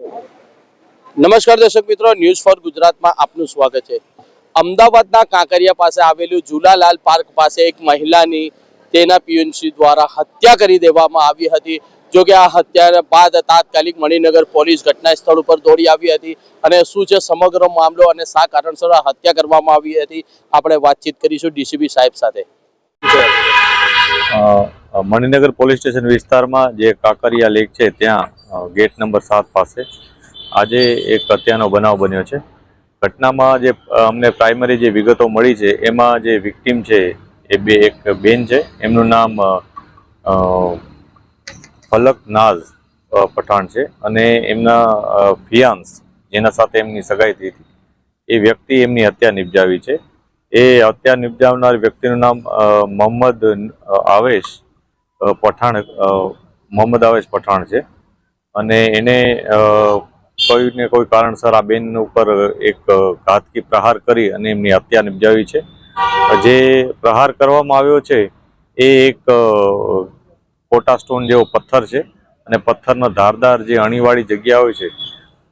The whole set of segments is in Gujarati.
નમસ્કાર દર્શક મિત્રો ન્યૂઝ ફોર ગુજરાતમાં આપનું સ્વાગત છે. અમદાવાદના કાંકરિયા પાસે આવેલું ઝુલાલાલ પાર્ક પાસે એક મહિલાની તેના પીએનસી દ્વારા હત્યા કરી દેવામાં આવી હતી. જો કે આ હત્યા બાદ તાત્કાલિક મણિનગર પોલીસ ઘટના સ્થળ ઉપર દોડી આવી હતી અને શું છે સમગ્ર મામલો અને શા કારણસર હત્યા કરવામાં આવી હતી, આપણે વાતચીત કરીશું ડીસીપી સાહેબ સાથે. મણિનગર પોલીસ સ્ટેશન વિસ્તારમાં જે કાંકરિયા લેક છે, ત્યાં ગેટ નંબર સાત પાસે આજે એક હત્યાનો બનાવ બન્યો છે. ઘટનામાં જે અમને પ્રાઇમરી જે વિગતો મળી છે, એમાં જે વિક્ટીમ છે, એ બે, એક બેન છે. એમનું નામ ફલક નાઝ પઠાણ છે અને એમના ફિયાન્સ જેના સાથે એમની સગાઈ થઈ હતી. એ વ્યક્તિ એમની હત્યા નિપજાવી છે. એ હત્યા નિપજાવનાર વ્યક્તિનું નામ મોહમ્મદ આવેશ પઠાણ મોહમ્મદ આવેશ પઠાણ છે. અને એને કોઈ ને કોઈ કારણસર આ બેન ઉપર એક ઘાતકી પ્રહાર કરી અને એમની હત્યા નિપજાવી છે. જે પ્રહાર કરવામાં આવ્યો છે એ એક કોટા સ્ટોન જેવો પથ્થર છે અને પથ્થરનો ધારદાર જે અણીવાળી જગ્યા હોય છે,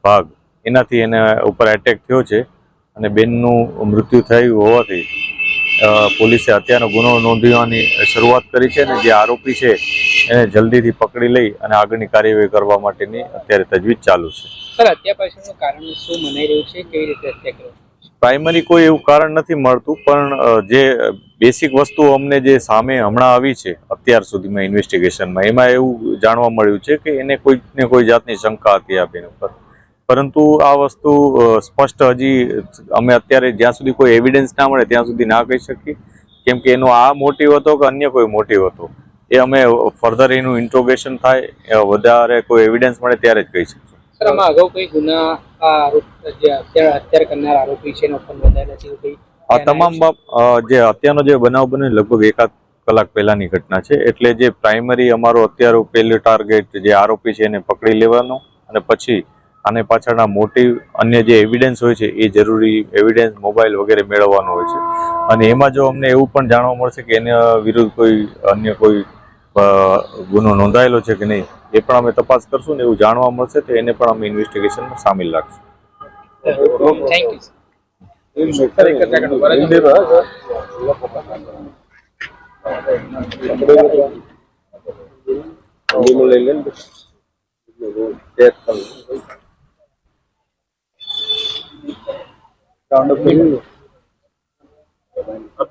ભાગ, એનાથી એને ઉપર એટેક થયો છે અને બેનનું મૃત્યુ થયું હોવાથી પોલીસે હત્યાનો ગુનો નોંધવાની શરૂઆત કરી છે અને જે આરોપી છે એને જલ્દીથી પકડી લઈ અને આગળની કાર્યવાહી કરવા માટેની અત્યારે તજવીજ ચાલુ છે. સર હત્યા પાછળનું કારણ શું મનાઈ રહ્યું છે? કેવી રીતે હત્યા પ્રાઇમરી કોઈ એવું કારણ નથી મળતું પણ જે બેસિક વસ્તુઓ અમને જે સામે હમણાં આવી છે અત્યાર સુધીમાં ઇન્વેસ્ટિગેશનમાં એમાં એવું જાણવા મળ્યું છે કે એને કોઈ ને કોઈ જાતની શંકા હતી આ બેન ઉપર. પરંતુ આ વસ્તુ સ્પષ્ટ હજી અમે અત્યારે જ્યાં સુધી કોઈ એવિડન્સ ના મળે ત્યાં સુધી ના કહી શકીએ. કેમ કે એનો આ મોટિવ હતો કે અન્ય કોઈ મોટિવ હતો. એ અમે ફર્ધર એનું ઇન્ટ્રોગેશન થાય વધારે કોઈ એવિડન્સ મળે ત્યારે જ કહી શકીશું સર આમાં અગાઉ કોઈ ગુના આ આરોપ જે હત્યા હત્યા કરનાર આરોપી છે એના ઉપર નોંધાયેલા છે એવું આ તમામ જે અત્યારનો જે બનાવ બન્યો લગભગ એકાદ કલાક પહેલાની ઘટના છે. એટલે જે પ્રાઇમરી અમારો અત્યારે પહેલું ટાર્ગેટ જે આરોપી છે એને પકડી લેવાનો અને પછી આને પાછળના મોટિવ અન્ય જે એવિડન્સ હોય છે એ જરૂરી એવિડન્સ મોબાઈલ વગેરે મેળવવાનો હોય છે. અને એમાં જો અમને એવું પણ જાણવા મળશે કે એના વિરુદ્ધ કોઈ અન્ય કોઈ ગુનો નોંધાયેલો છે કે નહીં એ પણ અમે તપાસ કરશું ને એવું જાણવા મળશે તો એને પણ અમે ઇન્વેસ્ટિગેશનમાં સામેલ રાખશું. થેન્ક યુ સર એક